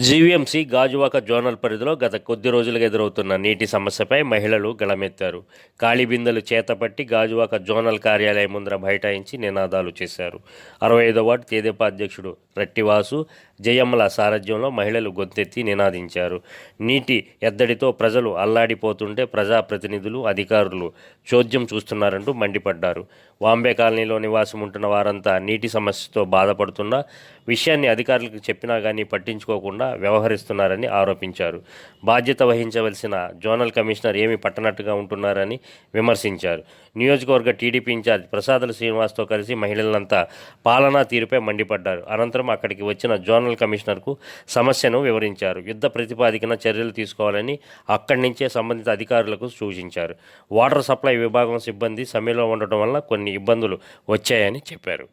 GVMC Gajuwaka zonal పరిధిలో గత కొద్ది రోజులుగా ఎదురవుతున్న నీటి సమస్యపై మహిళలు గళమెత్తారు. ఖాళీ బిందెలు చేతపట్టి గాజువాక జోనల్ కార్యాలయం ముందర బైఠాయించి నినాదాలు చేశారు. అరవై ఐదో వార్డు తేదేపా అధ్యక్షుడు రట్టివాసు జయమ్మల సారథ్యంలో మహిళలు గొంతెత్తి నినాదించారు. నీటి ఎద్దడితో ప్రజలు అల్లాడిపోతుంటే ప్రజాప్రతినిధులు అధికారులు చోద్యం చూస్తున్నారంటూ మండిపడ్డారు. వాంబే కాలనీలో నివాసం ఉంటున్న వారంతా నీటి సమస్యతో బాధపడుతున్నా విషయాన్ని అధికారులకు చెప్పినా కానీ పట్టించుకోకుండా వ్యవహరిస్తున్నారని ఆరోపించారు. బాధ్యత వహించవలసిన జోనల్ కమిషనర్ ఏమి పట్టనట్టుగా ఉంటున్నారని విమర్శించారు. నియోజకవర్గ టీడీపీ ఇన్ఛార్జ్ ప్రసాదల శ్రీనివాస్తో కలిసి మహిళలంతా పాలనా తీరుపై మండిపడ్డారు. అనంతరం అక్కడికి వచ్చిన జోనల్ కమిషనర్కు సమస్యను వివరించారు. యుద్ధ ప్రతిపాదికన చర్యలు తీసుకోవాలని అక్కడి నుంచే సంబంధిత అధికారులకు సూచించారు. వాటర్ సప్లై విభాగం సిబ్బంది సమ్మెలో ఉండటం వల్ల కొన్ని ఇబ్బందులు వచ్చాయని చెప్పారు.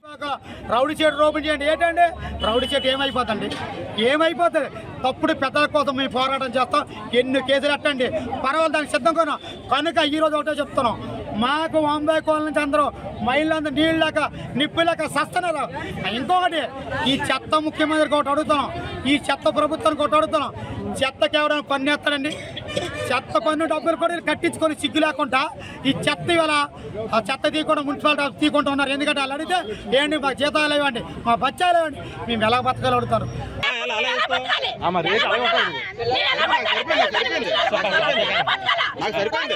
రౌడీ చెట్టు ఓపెన్ చేయండి. ఏంటండి? రౌడీ చెట్టు ఏమైపోతుంది ఏమైపోతుంది? తప్పుడు పెద్దల కోసం మేము పోరాటం చేస్తాం. ఎన్ని కేసులు ఎట్టండి పర్వాలేదు దానికి సిద్ధం ఉన్నాం. కనుక ఈ రోజు ఒకటే చెప్తున్నాం. మాకు వంబై కోళ్ళ నుంచి అందరూ మైళ్ళందరూ నీళ్ళు లేక నిప్పు లేక సస్తున్నారు. ఇంకొకటి ఈ చెత్త ముఖ్యమంత్రికి ఒకటి అడుగుతున్నాం. ఈ చెత్త ప్రభుత్వానికి ఒకటి అడుగుతున్నాం. చెత్తకి ఎవరైనా పన్ను ఎత్తాడండి చెత్త పన్ను డబ్బులు కూడా కట్టించుకొని సిగ్గు లేకుండా ఈ చెత్త ఇవాళ ఆ చెత్త తీయకుండా మున్సిపాలిటీ తీయకుండా ఉన్నారు ఎందుకంటే వాళ్ళు అడిగితే ఏంటి మా జీతాలు ఇవ్వండి మా బచ్చాలు ఇవ్వండి మేము ఎలా బతకాలి అడుగుతారు. ఆమె రేట్ అలాగే ఉంటుంది. నాకు సరిపోయింది.